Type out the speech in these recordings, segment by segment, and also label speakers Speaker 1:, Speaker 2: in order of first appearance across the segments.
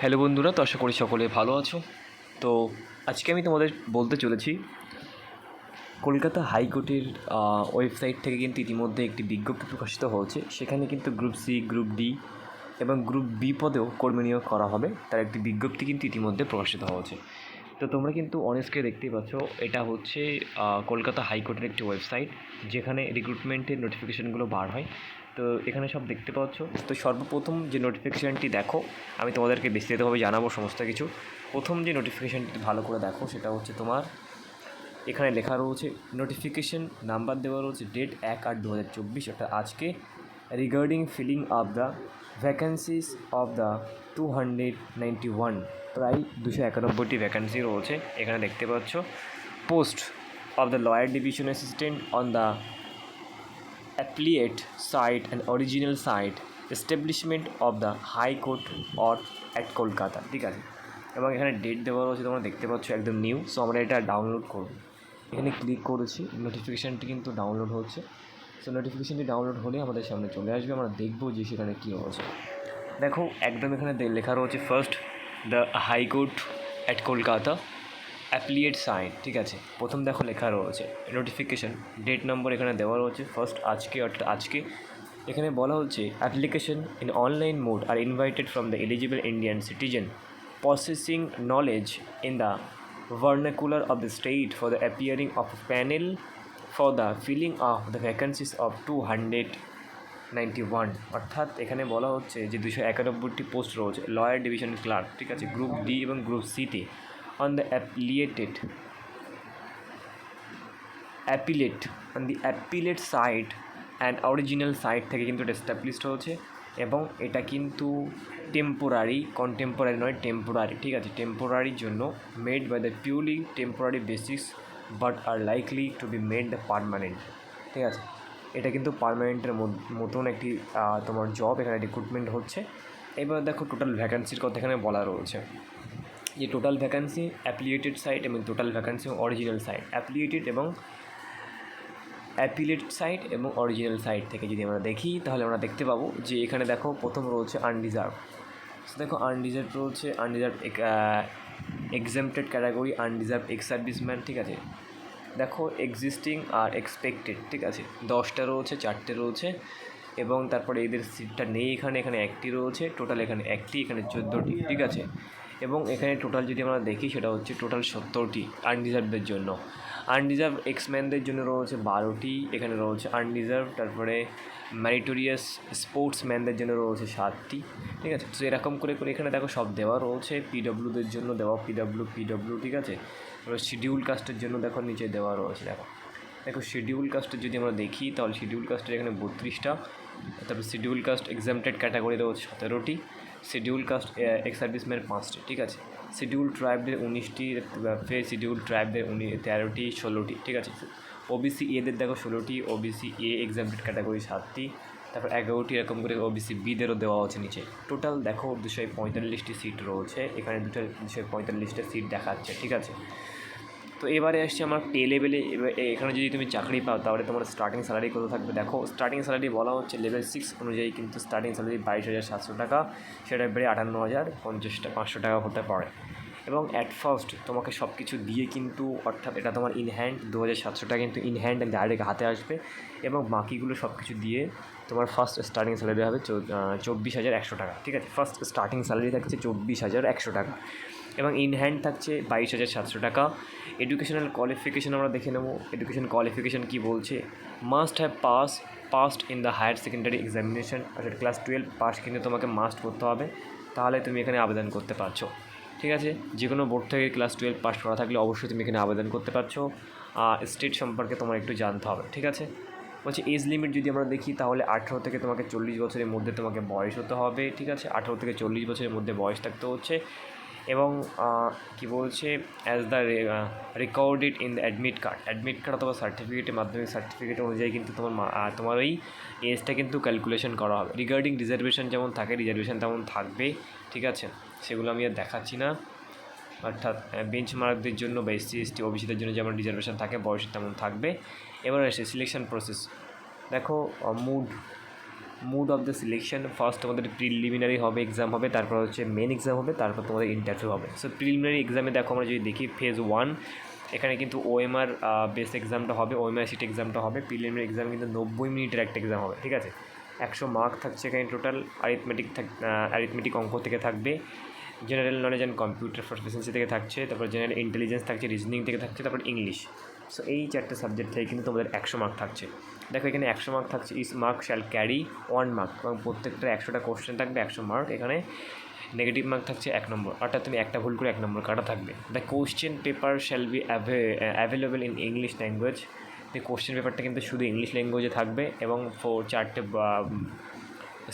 Speaker 1: Hello বন্ধুরা, তো আশা করি সকলে ভালো আছো। তো আজকে আমি তোমাদের বলতে চলেছি, কলকাতা হাইকোর্টের ওয়েবসাইট থেকে কিন্তু ইতিমধ্যে একটি বিজ্ঞপ্তি প্রকাশিত হয়েছে। সেখানে কিন্তু গ্রুপ সি, গ্রুপ ডি এবং গ্রুপ বি পদেও কর্মী নিয়োগ করা হবে। তার একটি বিজ্ঞপ্তি কিন্তু ইতিমধ্যে প্রকাশিত হয়েছে। তো তোমরা কিন্তু অনেস্কে দেখতেই পাচ্ছ, এটা হচ্ছে কলকাতা হাইকোর্টের একটি ওয়েবসাইট যেখানে রিক্রুটমেন্টের নোটিফিকেশানগুলো বার হয়। তো এখানে সব দেখতে পাচ্ছ। তো সর্বপ্রথম যে নোটিফিকেশানটি দেখো, আমি তোমাদেরকে বিস্তারিতভাবে জানাব সমস্ত কিছু। প্রথম যে নোটিফিকেশানটি ভালো করে দেখো, সেটা হচ্ছে তোমার, এখানে লেখা রয়েছে নোটিফিকেশন নাম্বার দেওয়া রয়েছে ডেট এক আট দু হাজার চব্বিশ, অর্থাৎ আজকে of the vacancies of the two hundred ninety one প্রায় দুশো একানব্বইটি ভ্যাকেন্সি রয়েছে, এখানে দেখতে পাচ্ছ। Post of the lower division assistant on the affiliate site and original site establishment of the high court or at Kolkata ঠিক আছে? এবং এখানে ডেট দেওয়া রয়েছে, তোমরা দেখতে পাচ্ছ, একদম নিউ সো আমরা এটা ডাউনলোড করব। এখানে ক্লিক করেছি নোটিফিকেশানটি কিন্তু ডাউনলোড হচ্ছে। সো নোটিফিকেশানটি ডাউনলোড হলে আমাদের সামনে চলে আসবে। আমরা দেখব যে সেখানে কী হয়েছে দেখো, একদম এখানে লেখা রয়েছে first the high court at Kolkata appellate side ঠিক আছে? প্রথম দেখো লেখা রয়েছে নোটিফিকেশন ডেট নম্বর এখানে দেওয়া রয়েছে ফার্স্ট আজকে, অর্থাৎ আজকে। এখানে বলা হচ্ছে application in online mode are invited from the eligible Indian citizen processing knowledge in the of the state for the appearing of a panel for the filling of the vacancies of 200 ninety one অর্থাৎ এখানে বলা হচ্ছে যে দুশো একানব্বইটি post রয়েছে lower division clerk ঠিক আছে? গ্রুপ ডি এবং গ্রুপ সিতে on the appellated appellate on the appellate site and original site থেকে কিন্তু এটা এস্টাবলিশড হয়েছে এবং এটা কিন্তু টেম্পোরারি কন্টেম্পোরারি নয় টেম্পোরারি ঠিক আছে? টেম্পোরারির জন্য made by the purely temporary basis but are likely to be made permanent ঠিক আছে? এটা কিন্তু পারমানেন্টের মতন একটি তোমার জব এখানে রিক্রুটমেন্ট হচ্ছে। এবার দেখো টোটাল ভ্যাকান্সির কথা এখানে বলা রয়েছে। যে টোটাল ভ্যাকান্সি অ্যাপ্লিয়েটেড সাইট এবং total vacancy original site appellated এবং অ্যাপিলেট সাইট এবং অরিজিনাল সাইট থেকে যদি আমরা দেখি, তাহলে আমরা দেখতে পাবো যে এখানে দেখো প্রথম রয়েছে আনডিজার্ভ দেখো আনডিজার্ভ রয়েছে unreserved exempted category unreserved ex serviceman ঠিক আছে? দেখো এক্সিস্টিং আর এক্সপেক্টেড ঠিক আছে? দশটা রয়েছে, চারটে রয়েছে, এবং তারপরে এদের সিটটা নেই এখানে এখানে একটি রয়েছে টোটাল এখানে একটি, এখানে চোদ্দোটি, ঠিক আছে? এবং এখানে টোটাল যদি আমরা দেখি, সেটা হচ্ছে টোটাল সত্তরটি আনডিজার্ভদের জন্য। আনডিজার্ভ এক্সম্যানদের জন্য রয়েছে বারোটি, এখানে রয়েছে আনডিজার্ভ তারপরে ম্যারিটোরিয়াস স্পোর্টসম্যানদের জন্য রয়েছে সাতটি, ঠিক আছে? তো এরকম করে করে এখানে দেখো সব দেওয়া রয়েছে পিডব্লিউদের জন্য দেওয়া পিডব্লিউ পিডব্লিউ ঠিক আছে? এবার শিডিউল কাস্টের জন্য দেখো নিচে দেওয়া রয়েছে, দেখো। দেখো শিডিউল কাস্টের যদি আমরা দেখি, তাহলে শিডিউল কাস্টের এখানে বত্রিশটা, তারপর শিডিউল কাস্ট এক্সামটেড ক্যাটাগরি রয়েছে সতেরোটি শিডিউল কাস্ট এক্স সার্ভিসম্যান পাঁচটি, ঠিক আছে? শিডিউল ট্রাইবদের উনিশটি ফের শিডিউল ট্রাইবদের উনি তেরোটি, ষোলোটি, ঠিক আছে? ওবিসি এদের দেখো ষোলোটি ওবিসি এ এক্সামটেড ক্যাটাগরি সাতটি, তারপর এগারোটি এরকম করে ওবিসি বিদেরও দেওয়া হচ্ছে নিচে। টোটাল দেখো দুশো পঁয়তাল্লিশটি সিট রয়েছে, এখানে দুটো দুশো পঁয়তাল্লিশটা সিট দেখাচ্ছে, ঠিক আছে? তো এবারে আসছে আমার পে লেভেলে এখানে যদি তুমি চাকরি পাও, তাহলে তোমার স্টার্টিং স্যালারি কত থাকবে? দেখো স্টার্টিং স্যালারি বলা হচ্ছে লেভেল সিক্স অনুযায়ী কিন্তু স্টার্টিং স্যালারি বাইশ হাজার সাতশো টাকা, সেটা বেড়ে আটান্ন হাজার পঞ্চাশ টা- পাঁচশো টাকা হতে পারে। এবং অ্যাট ফার্স্ট তোমাকে সব কিছু দিয়ে কিন্তু, অর্থাৎ এটা তোমার ইন হ্যান্ড দু হাজার সাতশো টাকা কিন্তু ইন হ্যান্ড ডাইরেক্ট হাতে আসবে। এবং বাকিগুলো সব কিছু দিয়ে তোমার ফার্স্ট স্টার্টিং স্যালারি হবে চব্বিশ হাজার একশো টাকা, ঠিক আছে? ফার্স্ট স্টার্টিং স্যালারি থাকছে চব্বিশ হাজার একশো টাকা। এবং ইন হ্যান্ড থাকছে বাইশ হাজার সাতশো টাকা। এডুকেশনাল কোয়ালিফিকেশান আমরা দেখে নেব। এডুকেশন কোয়ালিফিকেশান কী বলছে? Must have pass passed in the higher secondary examination অর্থাৎ ক্লাস টুয়েলভ পাস কিন্তু তোমাকে মাস্ট করতে হবে। তাহলে তুমি এখানে আবেদন করতে পারছ। ঠিক আছে? যে কোনো বোর্ড থেকে ক্লাস টুয়েলভ পাস করা থাকলে অবশ্যই তুমি এখানে আবেদন করতে পারছ। আর স্টেট সম্পর্কে তোমার একটু জানতে হবে, ঠিক আছে? বলছি এজ লিমিট যদি আমরা দেখি, তাহলে আঠেরো থেকে তোমাকে চল্লিশ বছরের মধ্যে তোমাকে বয়স হতে হবে, ঠিক আছে? আঠেরো থেকে চল্লিশ বছরের মধ্যে বয়স থাকতে হচ্ছে। এবং কি বলছে as the recorded in the admit card admit card অথবা সার্টিফিকেটে মাধ্যমিক সার্টিফিকেট অনুযায়ী কিন্তু তোমার তোমার ওই এজটা কিন্তু ক্যালকুলেশন করা হবে। রিগার্ডিং রিজার্ভেশন যেমন থাকে রিজার্ভেশন তেমন থাকবে, ঠিক আছে? সেগুলো আমি আর দেখাচ্ছি না। অর্থাৎ বেঞ্চ মার্কদের জন্য বা এসসি এসটি ওবিসিদের জন্য যেমন রিজার্ভেশন থাকে বয়স তেমন থাকবে। এবার আসে সিলেকশন প্রসেস দেখো mode mode of the selection first তোমাদের প্রিলিমিনারি হবে এক্সাম হবে, তারপর হচ্ছে মেন এক্সাম হবে, তারপর তোমাদের ইন্টারভিউ হবে। সো প্রিলিমিনারি এক্সামে দেখো আমরা যদি দেখি ফেজ ওয়ান এখানে কিন্তু ওএমআর বেস এক্সামটা হবে ওএমআর সিট এক্সামটা হবে প্রিলিমিনারি এক্সাম কিন্তু নব্বই মিনিটের একটা এক্সাম হবে, ঠিক আছে? একশো মার্ক থাকছে এখানে টোটাল অ্যারিথমেটিক থাক অ্যারিথমেটিক অঙ্ক থেকে থাকবে general knowledge and computer proficiency থেকে থাকছে, তারপর জেনারেল ইন্টেলিজেন্স থাকছে রিজনিং থেকে থাকছে, তারপর ইংলিশ সো এই চারটে সাবজেক্ট থেকে কিন্তু তোমাদের একশো মার্ক থাকছে। দেখো, এখানে একশো মার্ক থাকছে each mark shall carry one mark এবং প্রত্যেকটা একশোটা কোশ্চেন থাকবে একশো মার্ক এখানে নেগেটিভ মার্ক থাকছে এক নম্বর। অর্থাৎ তুমি একটা ভুল করে এক নম্বর কাটা থাকবে। The question paper shall be available in English language এই কোশ্চেন পেপারটা কিন্তু শুধু ইংলিশ ল্যাঙ্গুয়েজে থাকবে এবং ফোর চারটে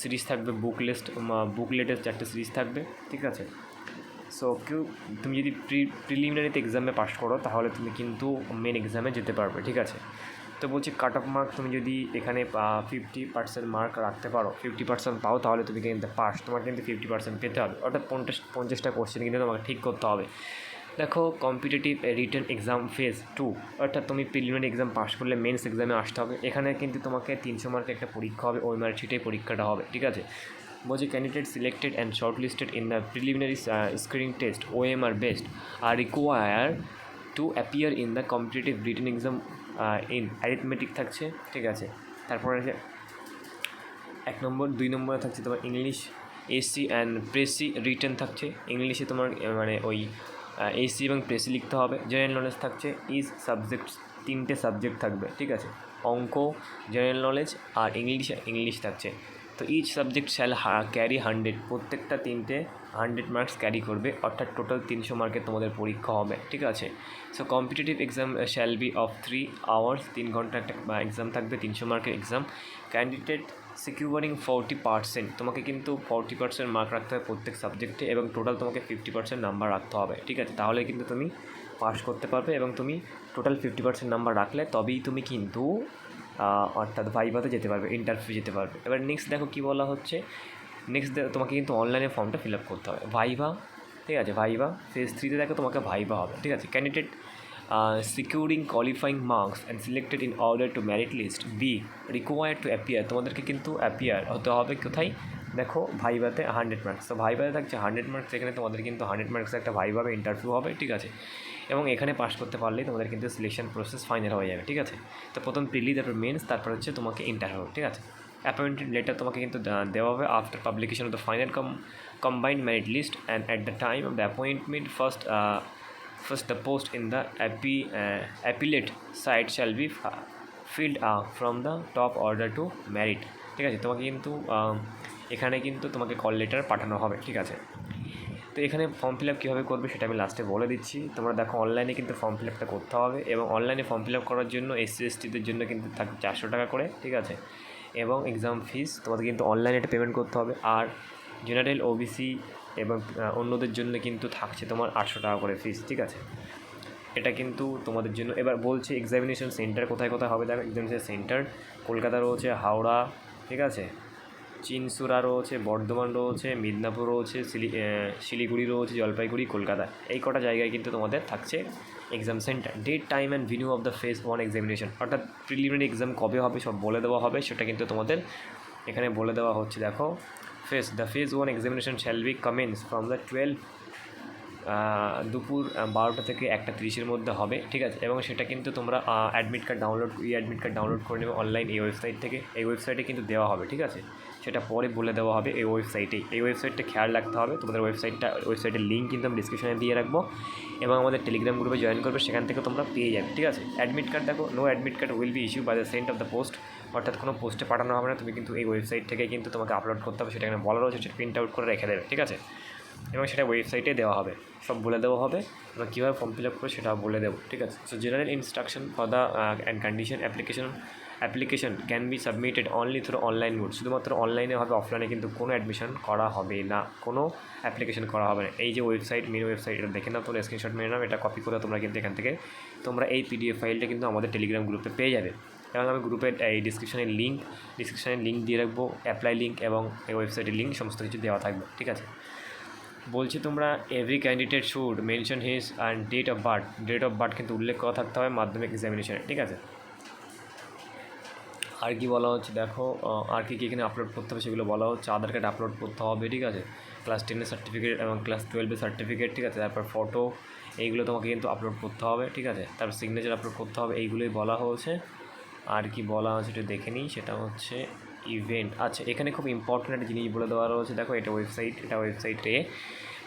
Speaker 1: সিরিজ থাকবে বুক লিস্ট বুকলেটের চারটে সিরিজ থাকবে, ঠিক আছে? সো কেউ, তুমি যদি প্রি প্রিলিমিনারিতে এক্সামে পাস করো, তাহলে তুমি কিন্তু মেন এক্সামে যেতে পারবে, ঠিক আছে? তো বলছি কাট অফ মার্ক তুমি যদি এখানে ফিফটি পার্সেন্ট মার্ক রাখতে পারো ফিফটি পার্সেন্ট পাও, তাহলে তুমি কিন্তু পাস। তোমার কিন্তু ফিফটি পার্সেন্ট পেতে হবে। অর্থাৎ পঞ্চাশ, পঞ্চাশটা কোশ্চেন কিন্তু তোমাকে ঠিক করতে হবে। দেখো competitive written exam phase two অর্থাৎ তুমি প্রিলিমিনারি এক্সাম পাস করলে মেন্স এক্সামে আসতে হবে। এখানে কিন্তু তোমাকে তিনশো মার্কের একটা পরীক্ষা হবে, ওই মার্ক শিটেই পরীক্ষাটা হবে, ঠিক আছে? বলছে candidate selected and shortlisted in the preliminary screening test O M R based are require to appear in the competitive written exam in arithmetic থাকছে, ঠিক আছে? তারপরে আছে এক নম্বর, দুই নম্বরে থাকছে তোমার English essay and precis written থাকছে। ইংলিশে তোমার মানে ওই এসি এবং প্রেসি লিখতে হবে। জেনারেল নলেজ থাকছে ইজ সাবজেক্ট তিনটে সাবজেক্ট থাকবে, ঠিক আছে? অঙ্ক জেনারেল নলেজ আর ইংলিশ ইংলিশ থাকছে। তো each subject shall carry hundred প্রত্যেকটা তিনটে হান্ড্রেড মার্কস ক্যারি করবে। অর্থাৎ টোটাল তিনশো মার্কের তোমাদের পরীক্ষা হবে, ঠিক আছে? So competitive exam shall be of three hours তিন ঘণ্টা একটা এক্সাম থাকবে, তিনশো মার্কের exam candidate securing forty percent তোমাকে কিন্তু ফোরটি পার্সেন্ট মার্ক রাখতে হবে প্রত্যেক সাবজেক্টে এবং টোটাল তোমাকে ফিফটি পার্সেন্ট নাম্বার রাখতে হবে, ঠিক আছে? তাহলে কিন্তু তুমি পাস করতে পারবে এবং তুমি টোটাল ফিফটি পার্সেন্ট নাম্বার রাখলে তবেই তুমি কিন্তু অর্থাৎ ভাইভাতে যেতে পারবে ইন্টারভিউ যেতে পারবে। এবার নেক্সট দেখো কী বলা হচ্ছে। নেক্সট তোমাকে কিন্তু অনলাইনে ফর্মটা ফিল আপ করতে হবে। ভাইভা ঠিক আছে? ভাইভা ফেজ থ্রিতে দেখো তোমাকে ভাইভা হবে, ঠিক আছে? Candidate securing qualifying marks and selected in order to merit list be required to appear তোমাদেরকে কিন্তু অ্যাপিয়ার হতে হবে কোথায়? দেখো ভাইভাতে হান্ড্রেড মার্কস তো ভাইভাতে থাকছে হান্ড্রেড মার্কস এখানে তোমাদের কিন্তু হান্ড্রেড মার্কস একটা ভাইভাবে ইন্টারভিউ হবে ঠিক আছে? এবং এখানে পাস করতে পারলেই তোমাদের কিন্তু সিলেকশন প্রসেস ফাইনাল হয়ে যাবে ঠিক আছে? তো প্রথম প্রিলি তারপর মেন্স তারপর হচ্ছে তোমাকে ইন্টারভিউ ঠিক আছে? অ্যাপয়েন্টেড লেটার তোমাকে কিন্তু দেওয়া হবে after publication of the final com combined merit list and at the time of the appointment first first the post in the Appy appellate side shall be filled from the top order to merit ঠিক আছে? তোমাকে কিন্তু আহ, এখানে কিন্তু তোমাকে call letter পাঠানো হবে, ঠিক আছে? তো এখানে ফর্ম ফিল আপ কীভাবে করবে সেটা আমি লাস্টে বলে দিচ্ছি। তোমরা দেখো অনলাইনে কিন্তু ফর্ম ফিল আপটা করতে হবে এবং অনলাইনে ফর্ম ফিল আপ করার জন্য এস এসসি এসটিদের জন্য কিন্তু থাকবে চারশো টাকা করে, ঠিক আছে? এবং এক্সাম ফিস তোমাদের কিন্তু অনলাইনে এটা পেমেন্ট করতে হবে। আর জেনারেল ওবিসি এবং অন্যদের জন্য কিন্তু থাকছে তোমার আটশো টাকা করে ফিস ঠিক আছে? এটা কিন্তু তোমাদের জন্য, এবার বলছে এক্সামিনেশন সেন্টার কোথায় কোথায় হবে? দেখো এক্সামিনেশন সেন্টার কলকাতা রয়েছে, হাওড়া, ঠিক আছে? চিনসুরা রয়েছে, বর্ধমান রয়েছে, মিদনাপুর রয়েছে শিলি শিলিগুড়ি রয়েছে, জলপাইগুড়ি, কলকাতা। এই কটা জায়গায় কিন্তু তোমাদের থাকছে exam centre date time and venue of the phase one examination অর্থাৎ প্রিলিমিনারি এক্সাম কবে হবে, সব বলে দেওয়া হবে, সেটা কিন্তু তোমাদের এখানে বলে দেওয়া হচ্ছে। দেখো phase the phase one examination shall be commence from the twelve দুপুর বারোটা থেকে একটা তিরিশের মধ্যে হবে, ঠিক আছে? এবং সেটা কিন্তু তোমরা admit card download e admit card download করে নেবে অনলাইন এই ওয়েবসাইট থেকে। এই ওয়েবসাইটে কিন্তু দেওয়া হবে, ঠিক আছে? সেটা পরে বলে দেওয়া হবে এই ওয়েবসাইটেই এই ওয়েবসাইটটা খেয়াল রাখতে হবে। তোমাদের ওয়েবসাইটটা ওয়েবসাইটের লিঙ্ক কিন্তু আমি ডিসক্রিপশনে দিয়ে রাখব। এবং আমাদের টেলিগ্রাম গ্রুপে জয়েন করবে, সেখান থেকে তোমরা পেয়ে যাবে, ঠিক আছে? অ্যাডমিট কার্ড দেখো no admit card will be issue by the sent of the post অর্থাৎ কোনো পোস্টে পাঠানো হবে না, তুমি কিন্তু এই ওয়েবসাইট থেকে কিন্তু তোমাকে আপলোড করতে হবে, সেটা এখানে বলা রয়েছে, সেটা প্রিন্ট আউট করে রেখে দেবে, ঠিক আছে? এবং সেটা ওয়েবসাইটে দেওয়া হবে। সব বলে দেওয়া হবে। এবং কীভাবে ফর্ম ফিল আপ করে সেটাও বলে দেবো, ঠিক আছে? So general instruction for the and condition application application can be submitted only through online mode শুধুমাত্র অনলাইনে হবে অফলাইনে কিন্তু কোনো অ্যাডমিশন করা হবে না। কোনো অ্যাপ্লিকেশন করা হবে না। এই যে ওয়েবসাইট মেন ওয়েবসাইট এটা দেখে নাও, তোমরা স্ক্রিনশট মেরে নাও, এটা কপি করে তোমরা কিন্তু এখান থেকে তোমরা এই পিডিএফ ফাইলটা কিন্তু আমাদের টেলিগ্রাম গ্রুপে পেয়ে যাবে। এবং আমি গ্রুপের এই ডিসক্রিপশনের লিঙ্ক ডিসক্রিপশনের লিঙ্ক দিয়ে রাখব অ্যাপ্লাই লিঙ্ক এবং এই ওয়েবসাইটের লিঙ্ক সমস্ত কিছু দেওয়া থাকবে, ঠিক আছে? বলছি তোমরা every candidate should mention his and date of birth date of birth কিন্তু উল্লেখ করা থাকতে হবে মাধ্যমিক এক্সামিনেশনে ঠিক আছে? আর কি বলা হচ্ছে দেখো আর কি কি এখানে আপলোড করতে হবে সেগুলো বলা হচ্ছে। আধার কার্ড আপলোড করতে হবে, ঠিক আছে? ক্লাস টেনের সার্টিফিকেট এবং ক্লাস টুয়েলভের সার্টিফিকেট ঠিক আছে? তারপর ফটো এইগুলো তোমাকে কিন্তু আপলোড করতে হবে, ঠিক আছে? তারপর সিগনেচার আপলোড করতে হবে, এইগুলোই বলা হয়েছে। আর কি বলা হচ্ছে একটু দেখে নিই, সেটা হচ্ছে ইভেন্ট আচ্ছা এখানে খুব ইম্পর্ট্যান্ট একটা জিনিস বলে দেওয়া রয়েছে। দেখো, এটা ওয়েবসাইট এটা ওয়েবসাইটে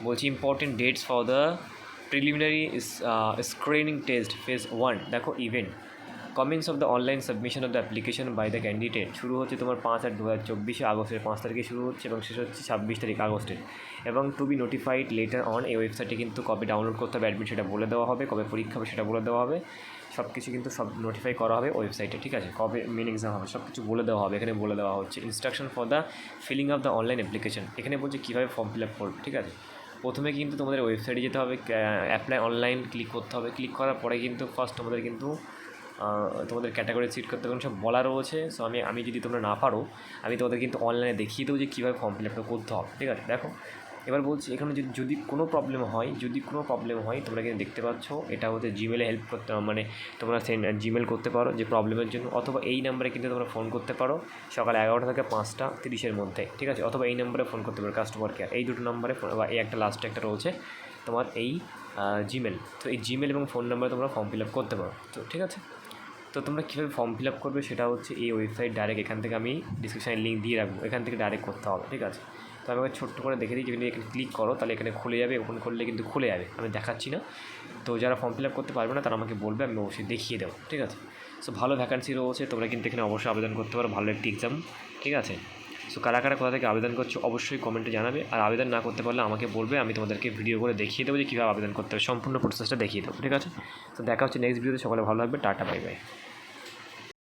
Speaker 1: বলছি important dates for the preliminary screening test phase one দেখো event commence of the online submission of the application by the candidate শুরু হচ্ছে তোমার পাঁচ আট দু হাজার চব্বিশে আগস্টের পাঁচ তারিখে শুরু হচ্ছে এবং শেষ হচ্ছে ছাব্বিশ তারিখ আগস্টের। এবং to be notified later on এই ওয়েবসাইটে কিন্তু কবে ডাউনলোড করতে হবে অ্যাডমিট সেটা বলে দেওয়া হবে, কবে পরীক্ষা হবে সেটা বলে দেওয়া হবে। সব কিছু কিন্তু সব নোটিফাই করা হবে ওয়েবসাইটে ঠিক আছে? কবে মেন এক্সাম হবে সব কিছু বলে দেওয়া হবে, এখানে বলে দেওয়া হচ্ছে। Instruction for the filling of the online application এখানে বলছে কীভাবে ফর্ম ফিল আপ করবে, ঠিক আছে? প্রথমে কিন্তু তোমাদের ওয়েবসাইটে যেতে হবে অ্যাপ্লাই অনলাইন ক্লিক করতে হবে। ক্লিক করার পরে কিন্তু ফার্স্ট তোমাদের কিন্তু তোমাদের ক্যাটাগরি সিট করতে কোনো সব বলা রয়েছে। সো আমি আমি যদি তোমরা না পারো, আমি তোমাদের কিন্তু অনলাইনে দেখিয়ে দেবো যে কীভাবে ফর্ম ফিল আপটা করতে হবে, ঠিক আছে? দেখো এবার বলছি, এখানে যদি যদি কোনো প্রবলেম হয়, যদি কোনো প্রবলেম হয়, তোমরা কিন্তু দেখতে পাচ্ছ, এটা হচ্ছে জিমেলে হেল্প করতে মানে তোমরা সেন্ড জিমেল করতে পারো যে প্রবলেমের জন্য, অথবা এই নাম্বারে কিন্তু তোমরা ফোন করতে পারো, সকাল এগারোটা থেকে পাঁচটা তিরিশের মধ্যে, ঠিক আছে? অথবা এই নাম্বারে ফোন করতে পারো কাস্টমার কেয়ার এই দুটো নাম্বারে বা এই একটা লাস্টে একটা রয়েছে, তোমার এই জিমেল তো এই জিমেল এবং ফোন নাম্বারে তোমরা ফর্ম ফিল আপ করতে পারো, তো ঠিক আছে? তো তোমরা কীভাবে ফর্ম ফিল আপ করবে সেটা হচ্ছে এই ওয়েবসাইট ডাইরেক্ট এখান থেকে আমি ডিসক্রিপশানে লিঙ্ক দিয়ে রাখব, এখান থেকে ডাইরেক্ট করতে হবে, ঠিক আছে? তো আমি ছোট্ট করে দেখে দিই যদি এখানে ক্লিক করো, তাহলে এখানে খুলে যাবে ওপেন করলে কিন্তু খুলে যাবে, আমি দেখাচ্ছি না। তো যারা ফর্ম ফিল আপ করতে পারবে না, তারা আমাকে বলবে, আমি অবশ্যই দেখিয়ে দেবো, ঠিক আছে? সো ভালো ভ্যাকান্সি রয়েছে, তোমরা কিন্তু এখানে অবশ্যই আবেদন করতে পারো, ভালো একটি এক্সাম ঠিক আছে? সো কারা কারা কোথা থেকে আবেদন করছ, অবশ্যই কমেন্টে জানাবে, আর আবেদন না করতে পারলে আমাকে বলবে, আমি তোমাদেরকে ভিডিও করে দেখিয়ে দেবো যে কীভাবে আবেদন করতে হবে, সম্পূর্ণ প্রসেসটা দেখিয়ে দেবো, ঠিক আছে? তো দেখা হচ্ছে নেক্সট ভিডিওতে সকলে ভালো লাগবে টাটা বাই বাই